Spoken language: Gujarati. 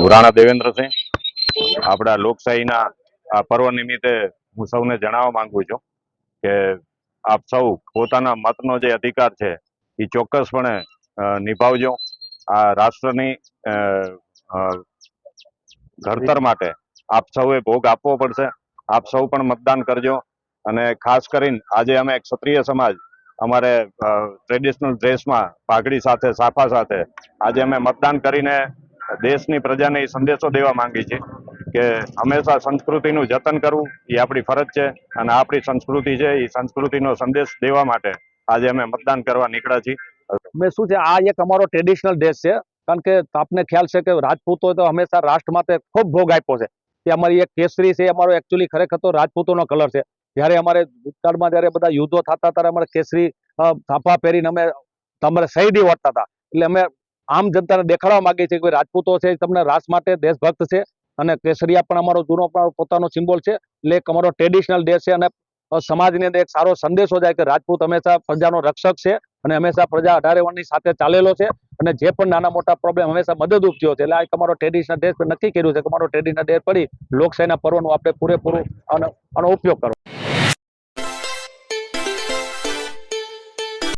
હું રાણા દેવેન્દ્રસિંહ, આપણા લોકશાહીના આ પર્વ નિમિત્તે હું સૌને જણાવવા માંગુ છું કે આપ સૌ પોતાના મતનો જે અધિકાર છે, એ ચોક્કસપણે નિભાવજો. આ રાષ્ટ્રની ઘડતર માટે આપ સૌએ ભોગ આપવો પડશે. આપ સૌ પણ મતદાન કરજો. અને ખાસ કરીને આજે અમે ક્ષત્રિય સમાજ અમારે ટ્રેડિશનલ ડ્રેસમાં પાઘડી સાથે, સાફા સાથે આજે અમે મતદાન કરીને દેશની પ્રજાને એ સંદેશો દેવા માંગી છીએ કે હંમેશા સંસ્કૃતિનું જતન કરવું, એ આપણી ફરજ છે અને આપણી સંસ્કૃતિ છે, એ સંસ્કૃતિનો સંદેશ દેવા માટે આજે અમે મતદાન કરવા નીકળ્યા છીએ. મેં શું છે, આ એક અમારો ટ્રેડિશનલ ડ્રેસ છે. કારણ કે આપને ખ્યાલ છે કે રાજપૂતો તો હંમેશા રાષ્ટ્ર માટે ખૂબ ભોગ આપ્યો છે. તે અમારી એક કેસરી છે અમારો એકચ્યુઅલી ખરેખર તો રાજપૂતોનો કલર છે. જ્યારે અમારે ભૂતકાળમાં જ્યારે બધા યુદ્ધો થતા, ત્યારે અમારે કેસરી થાપા પહેરીને અમે તમારે શહીદી વળતા હતા. એટલે અમે આમ જનતાને દેખાડવા માંગે છીએ કે રાજપૂતો છે, તમને રાસ માટે દેશભક્ત છે અને કેસરિયા પણ અમારો જૂનો પોતાનો સિમ્બોલ છે. એટલે એક અમારો ટ્રેડિશનલ ડ્રેસ છે અને સમાજની અંદર એક સારો સંદેશો જાય કે રાજપૂત હંમેશા પ્રજાનો રક્ષક છે અને હંમેશા પ્રજા અઢારે વર્ષની સાથે ચાલેલો છે અને જે પણ નાના મોટા પ્રોબ્લેમ હંમેશા મદદરૂપ થયો છે. એટલે આ એક અમારો ટ્રેડિશનલ ડ્રેસ નક્કી કર્યું છે કે અમારો ટ્રેડિશનલ ડ્રેસ પડી લોકશાહીના પર્વનો આપણે પૂરેપૂરું આનો ઉપયોગ કરવો.